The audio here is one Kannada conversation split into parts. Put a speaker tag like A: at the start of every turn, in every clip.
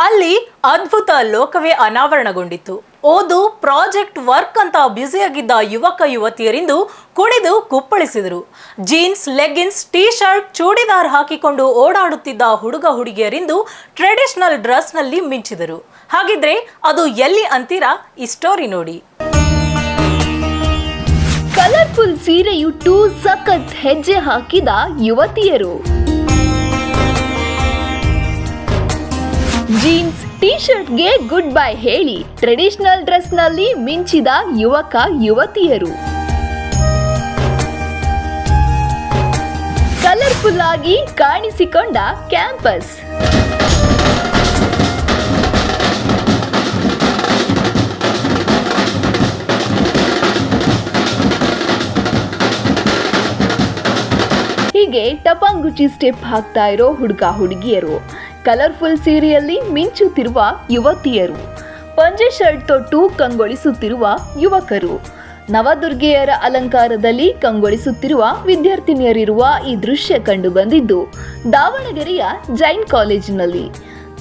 A: ಅಲ್ಲಿ ಅದ್ಭುತ ಲೋಕವೇ ಅನಾವರಣಗೊಂಡಿತ್ತು. ಓದು, ಪ್ರಾಜೆಕ್ಟ್ ವರ್ಕ್ ಅಂತ ಬ್ಯುಸಿಯಾಗಿದ್ದ ಯುವಕ ಯುವತಿಯರಿಂದು ಕುಣಿದು ಕುಪ್ಪಳಿಸಿದರು. Jeans, leggings T shirt churidar ಹಾಕಿಕೊಂಡು ಓಡಾಡುತ್ತಿದ್ದ ಹುಡುಗ ಹುಡುಗಿಯರಿಂದು ಟ್ರೆಡಿಷನಲ್ ಡ್ರೆಸ್ನಲ್ಲಿ ಮಿಂಚಿದರು. ಹಾಗಿದ್ರೆ ಅದು ಎಲ್ಲಿ ಅಂತೀರಾ? ಈ ಸ್ಟೋರಿ ನೋಡಿ.
B: ಕಲರ್ಫುಲ್ ಸೀರೆಯುಟ್ಟು ಸಖತ್ ಹೆಜ್ಜೆ ಹಾಕಿದ ಯುವತಿಯರು. ಜೀನ್ಸ್ ಟಿ ಶರ್ಟ್ಗೆ ಗುಡ್ ಬೈ ಹೇಳಿ. ಟ್ರೆಡಿಷನಲ್ ಡ್ರೆಸ್ನಲ್ಲಿ ಮಿಂಚಿದ ಯುವಕ, ಯುವತಿಯರು. ಕಲರ್ಫುಲ್ ಆಗಿ ಕಾಣಿಸಿಕೊಂಡ ಕ್ಯಾಂಪಸ್ ಹೀಗೆ ಟಪಾಂಗುಚಿ ಸ್ಟೆಪ್ ಹಾಕ್ತಾ ಇರೋ ಹುಡುಗ ಹುಡುಗಿಯರು. ಕಲರ್ಫುಲ್ ಸೀರೆಯಲ್ಲಿ ಮಿಂಚುತ್ತಿರುವ ಯುವತಿಯರು. ಪಂಜೆ ಶರ್ಟ್ ತೊಟ್ಟು ಕಂಗೊಳಿಸುತ್ತಿರುವ ಯುವಕರು. ನವದುರ್ಗೆಯರ ಅಲಂಕಾರದಲ್ಲಿ ಕಂಗೊಳಿಸುತ್ತಿರುವ ವಿದ್ಯಾರ್ಥಿನಿಯರಿರುವ ಈ ದೃಶ್ಯ ಕಂಡು ಬಂದಿದ್ದು ದಾವಣಗೆರೆಯ ಜೈನ್ ಕಾಲೇಜಿನಲ್ಲಿ.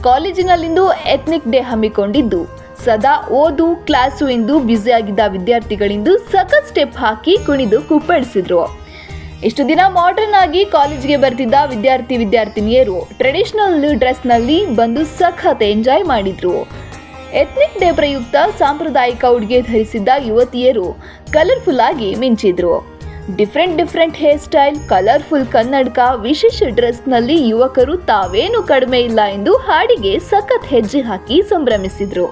B: ಕಾಲೇಜಿನಲ್ಲಿಂದು ಎಥ್ನಿಕ್ ಡೇ ಹಮ್ಮಿಕೊಂಡಿದ್ದು, ಸದಾ ಓದು, ಕ್ಲಾಸು ಎಂದು ಬ್ಯುಸಿಯಾಗಿದ್ದ ವಿದ್ಯಾರ್ಥಿಗಳಿಂದು ಸಖತ್ ಸ್ಟೆಪ್ ಹಾಕಿ ಕುಣಿದು ಕುಪ್ಪಳಿಸಿದ್ರು. ಇಷ್ಟು ದಿನ ಮಾಡರ್ನ್ ಆಗಿ ಕಾಲೇಜ್ಗೆ ಬರ್ತಿದ್ದ ವಿದ್ಯಾರ್ಥಿ ವಿದ್ಯಾರ್ಥಿನಿಯರು ಟ್ರೆಡಿಷನಲ್ ಡ್ರೆಸ್ನಲ್ಲಿ ಬಂದು ಸಖತ್ ಎಂಜಾಯ್ ಮಾಡಿದ್ರು. ಎಥ್ನಿಕ್ ಡೇ ಪ್ರಯುಕ್ತ ಸಾಂಪ್ರದಾಯಿಕ ಉಡುಗೆ ಧರಿಸಿದ್ದ ಯುವತಿಯರು ಕಲರ್ಫುಲ್ ಆಗಿ ಮಿಂಚಿದ್ರು. Different different hair style colourful ಕನ್ನಡಕ ವಿಶೇಷ ಡ್ರೆಸ್ನಲ್ಲಿ ಯುವಕರು ತಾವೇನು ಕಡಿಮೆ ಇಲ್ಲ ಎಂದು ಹಾಡಿಗೆ ಸಖತ್ ಹೆಜ್ಜೆ ಹಾಕಿ ಸಂಭ್ರಮಿಸಿದ್ರು.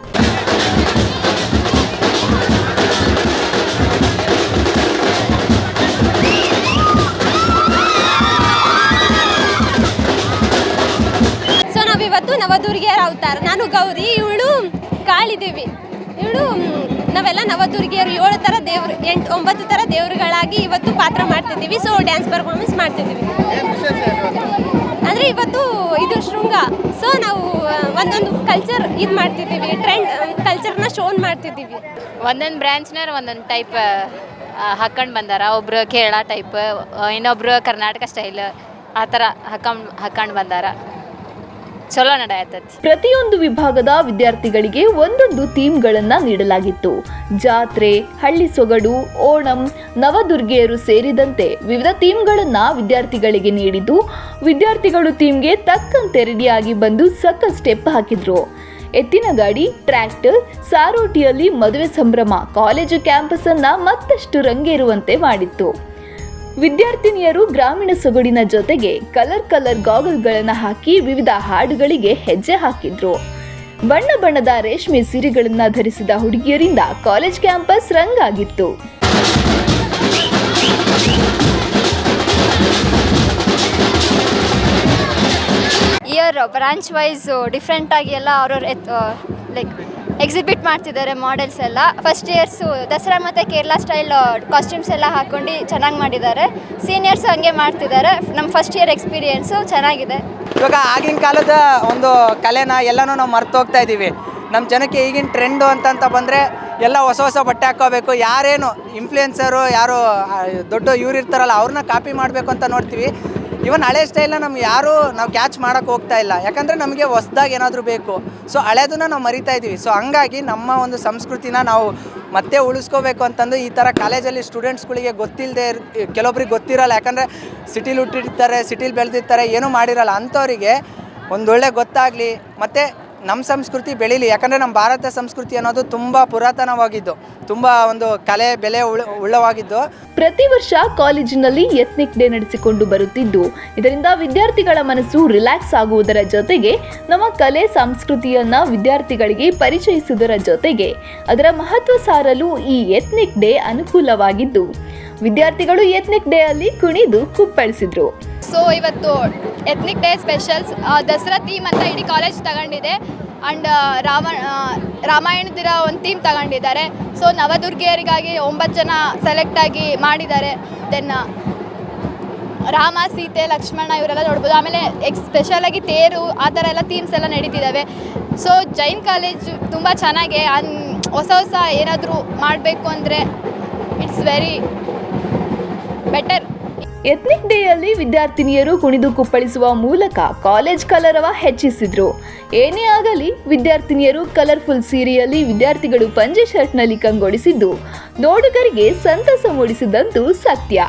C: ನವದುರ್ಗಿಯರ ಅವತಾರ ನಾನು ಗೌರಿ, ಇವಳು ಕಾಳಿದೇವಿ. ಇವಳು ನಾವೆಲ್ಲ ನವದುರ್ಗಿಯರು ಏಳು ಥರ ದೇವರು, ಎಂಟು, ಒಂಬತ್ತು ಥರ ದೇವರುಗಳಾಗಿ ಇವತ್ತು ಪಾತ್ರ ಮಾಡ್ತಿದ್ದೀವಿ. ಸೊ ಡ್ಯಾನ್ಸ್ ಪರ್ಫಾರ್ಮೆನ್ಸ್ ಮಾಡ್ತಿದ್ದೀವಿ. ಅಂದರೆ ಇವತ್ತು ಇದು ಶೃಂಗ. ಸೊ ನಾವು ಒಂದೊಂದು ಕಲ್ಚರ್ ಇದು ಮಾಡ್ತಿದ್ದೀವಿ. ಟ್ರೆಂಡ್ ಕಲ್ಚರ್ನ ಶೋನ್ ಮಾಡ್ತಿದ್ದೀವಿ.
D: ಒಂದೊಂದು ಬ್ರ್ಯಾಂಚ್ನವ್ರು ಒಂದೊಂದು ಟೈಪ್ ಹಾಕೊಂಡು ಬಂದಾರ. ಒಬ್ರು ಕೇರಳ ಟೈಪ್ ಇನ್ನೊಬ್ರು ಕರ್ನಾಟಕ ಸ್ಟೈಲ್ ಆ ಥರ ಹಾಕೊಂಡು ಹಾಕೊಂಡು ಬಂದಾರ. ಚಲೋ ನಡೆಯತ್ತೈತಿ
B: ಪ್ರತಿಯೊಂದು ವಿಭಾಗದ ವಿದ್ಯಾರ್ಥಿಗಳಿಗೆ ಒಂದೊಂದು ಥೀಮ್ಗಳನ್ನ ನೀಡಲಾಗಿತ್ತು. ಜಾತ್ರೆ, ಹಳ್ಳಿ ಸೊಗಡು, ಓಣಂ, ನವದುರ್ಗೆಯರು ಸೇರಿದಂತೆ ವಿವಿಧ ಥೀಮ್ಗಳನ್ನ ವಿದ್ಯಾರ್ಥಿಗಳಿಗೆ ನೀಡಿದ್ದು, ವಿದ್ಯಾರ್ಥಿಗಳು ಥೀಮ್ಗೆ ತಕ್ಕಂತೆ ರೆಡಿಯಾಗಿ ಬಂದು ಸಕ್ಕ ಸ್ಟೆಪ್ ಹಾಕಿದ್ರು. ಎತ್ತಿನ ಗಾಡಿ ಟ್ರ್ಯಾಕ್ಟರ್, ಸಾರೋಟಿಯಲ್ಲಿ ಮದುವೆ ಸಂಭ್ರಮ, ಕಾಲೇಜು ಕ್ಯಾಂಪಸ್ ಅನ್ನ ಮತ್ತಷ್ಟು ರಂಗೇರುವಂತೆ ಮಾಡಿತ್ತು. ವಿದ್ಯಾರ್ಥಿನಿಯರು ಗ್ರಾಮೀಣ ಸೊಗಡಿನ ಜೊತೆಗೆ ಕಲರ್ ಕಲರ್ ಗಾಗಲ್ಗಳನ್ನು ಹಾಕಿ ವಿವಿಧ ಹಾಡುಗಳಿಗೆ ಹೆಜ್ಜೆ ಹಾಕಿದ್ರು. ಬಣ್ಣ ಬಣ್ಣದ ರೇಷ್ಮೆ ಸೀರೆಗಳನ್ನು ಧರಿಸಿದ ಹುಡುಗಿಯರಿಂದ ಕಾಲೇಜ್ ಕ್ಯಾಂಪಸ್ ರಂಗಾಗಿತ್ತು.
E: ಇಯರ್ ಬ್ರಾಂಚ್ ವೈಸ್ ಡಿಫ್ರೆಂಟಾಗಿ ಎಲ್ಲ ಅವ್ರವ್ರ ಲೈಕ್ ಎಕ್ಸಿಬಿಟ್ ಮಾಡ್ತಿದ್ದಾರೆ ಮಾಡೆಲ್ಸ್ ಎಲ್ಲ. ಫಸ್ಟ್ ಇಯರ್ಸು ದಸರಾ ಮತ್ತು ಕೇರಳ ಸ್ಟೈಲ್ ಕಾಸ್ಟ್ಯೂಮ್ಸ್ ಎಲ್ಲ ಹಾಕ್ಕೊಂಡು ಚೆನ್ನಾಗಿ ಮಾಡಿದ್ದಾರೆ. ಸೀನಿಯರ್ಸ್ ಹಂಗೆ ಮಾಡ್ತಿದ್ದಾರೆ. ನಮ್ಮ ಫಸ್ಟ್ ಇಯರ್ ಎಕ್ಸ್ಪೀರಿಯೆನ್ಸು ಚೆನ್ನಾಗಿದೆ.
F: ಇವಾಗ ಆಗಿನ ಕಾಲದ ಒಂದು ಕಲೆನ ಎಲ್ಲನೂ ನಾವು ಮರ್ತು ಹೋಗ್ತಾ ಇದ್ದೀವಿ ನಮ್ಮ ಜನಕ್ಕೆ ಈಗಿನ ಟ್ರೆಂಡು ಅಂತಂತ ಬಂದರೆ ಎಲ್ಲ ಹೊಸ ಹೊಸ ಬಟ್ಟೆ ಹಾಕೋಬೇಕು ಯಾರೇನು ಇನ್ಫ್ಲುಯೆನ್ಸರು ಯಾರು ದೊಡ್ಡ ಇವ್ರು ಇರ್ತಾರಲ್ಲ, ಅವ್ರನ್ನ ಕಾಪಿ ಮಾಡಬೇಕು ಅಂತ ನೋಡ್ತೀವಿ. ಇವನ್ ಹಳೆ ಸ್ಟೈಲ್ನ ನಮ್ಗೆ ಯಾರು ನಾವು ಕ್ಯಾಚ್ ಮಾಡೋಕ್ಕೆ ಹೋಗ್ತಾ ಇಲ್ಲ. ಯಾಕಂದರೆ ನಮಗೆ ಹೊಸ್ದಾಗಿ ಏನಾದರೂ ಬೇಕು. ಸೊ ಹಳೆದನ್ನ ನಾವು ಮರಿತಾ ಇದ್ದೀವಿ ಸೊ ಹಂಗಾಗಿ ನಮ್ಮ ಒಂದು ಸಂಸ್ಕೃತಿನ ನಾವು ಮತ್ತೆ ಉಳಿಸ್ಕೋಬೇಕು ಅಂತಂದು ಈ ಥರ ಕಾಲೇಜಲ್ಲಿ ಸ್ಟೂಡೆಂಟ್ಸ್ಗಳಿಗೆ ಗೊತ್ತಿಲ್ಲದೆ ಕೆಲವೊಬ್ರಿಗೆ ಗೊತ್ತಿರಲ್ಲ. ಯಾಕಂದರೆ ಸಿಟಿಲಿ ಹುಟ್ಟಿರ್ತಾರೆ, ಸಿಟಿಲಿ ಬೆಳೆದಿರ್ತಾರೆ, ಏನೂ ಮಾಡಿರಲ್ಲ. ಅಂಥವರಿಗೆ ಒಂದೊಳ್ಳೆ ಗೊತ್ತಾಗಲಿ, ಮತ್ತು ನಮ್ಮ ಸಂಸ್ಕೃತಿ ಬೆಳೀಲಿ ಯಾಕಂದರೆ ನಮ್ಮ ಭಾರತ ಸಂಸ್ಕೃತಿ ಅನ್ನೋದು ತುಂಬ ಪುರಾತನವಾಗಿದ್ದು ತುಂಬ ಒಂದು ಕಲೆ ಬೆಲೆ ಉಳ್ಳ ಉಳ್ಳವಾಗಿದ್ದು.
B: ಪ್ರತಿ ವರ್ಷ ಕಾಲೇಜಿನಲ್ಲಿ ಎಥ್ನಿಕ್ ಡೇ ನಡೆಸಿಕೊಂಡು ಬರುತ್ತಿದ್ದು ಇದರಿಂದ ವಿದ್ಯಾರ್ಥಿಗಳ ಮನಸ್ಸು ರಿಲ್ಯಾಕ್ಸ್ ಆಗುವುದರ ಜೊತೆಗೆ ನಮ್ಮ ಕಲೆ ಸಂಸ್ಕೃತಿಯನ್ನ ವಿದ್ಯಾರ್ಥಿಗಳಿಗೆ ಪರಿಚಯಿಸುವುದರ ಜೊತೆಗೆ ಅದರ ಮಹತ್ವ ಸಾರಲು ಈ ಎಥ್ನಿಕ್ ಡೇ ಅನುಕೂಲವಾಗಿದ್ದು. ವಿದ್ಯಾರ್ಥಿಗಳು ಎಥ್ನಿಕ್ ಡೇ ಅಲ್ಲಿ ಕುಣಿದು ಕುಪ್ಪಳಿಸಿದ್ರು.
E: ಸೊ ಇವತ್ತು ethnic day specials Dasara theme ಅಂತ ಇಡೀ ಕಾಲೇಜ್ ತಗೊಂಡಿದೆ. ಆ್ಯಂಡ್ ರಾಮ ರಾಮಾಯಣದಿರ ಒಂದು ಥೀಮ್ ತಗೊಂಡಿದ್ದಾರೆ. ಸೊ ನವದುರ್ಗಿಯರಿಗಾಗಿ ಒಂಬತ್ತು ಜನ ಸೆಲೆಕ್ಟ್ ಆಗಿ ಮಾಡಿದ್ದಾರೆ. ದೆನ್ ರಾಮ, ಸೀತೆ, ಲಕ್ಷ್ಮಣ ಇವರೆಲ್ಲ ನೋಡ್ಬೋದು. ಆಮೇಲೆ ಎಕ್ಸ್ ಸ್ಪೆಷಲಾಗಿ ತೇರು, ಆ ಥರ ಎಲ್ಲ ಥೀಮ್ಸ್ ಎಲ್ಲ ನಡೀತಿದ್ದಾವೆ. ಸೊ ಜೈನ್ ಕಾಲೇಜ್ ತುಂಬ ಚೆನ್ನಾಗೆ, ಅನ್, ಹೊಸ ಹೊಸ ಏನಾದರೂ ಮಾಡಬೇಕು ಅಂದರೆ ಇಟ್ಸ್ ವೆರಿ ಬೆಟರ್
B: ಎತ್ನಿಕ್ ಡೇಯಲ್ಲಿ ವಿದ್ಯಾರ್ಥಿನಿಯರು ಕುಣಿದು ಕುಪ್ಪಳಿಸುವ ಮೂಲಕ ಕಾಲೇಜ್ ಕಲರವ ಹೆಚ್ಚಿಸಿದ್ರು. ಏನೇ ಆಗಲಿ, ವಿದ್ಯಾರ್ಥಿನಿಯರು ಕಲರ್ಫುಲ್ ಸೀರೆಯಲ್ಲಿ ವಿದ್ಯಾರ್ಥಿಗಳು ಪಂಜೆ ಶರ್ಟ್ನಲ್ಲಿ ಕಂಗೊಳಿಸಿದ್ದು. ನೋಡುಗರಿಗೆ ಸಂತಸ ಮೂಡಿಸಿದಂತೂ ಸತ್ಯ.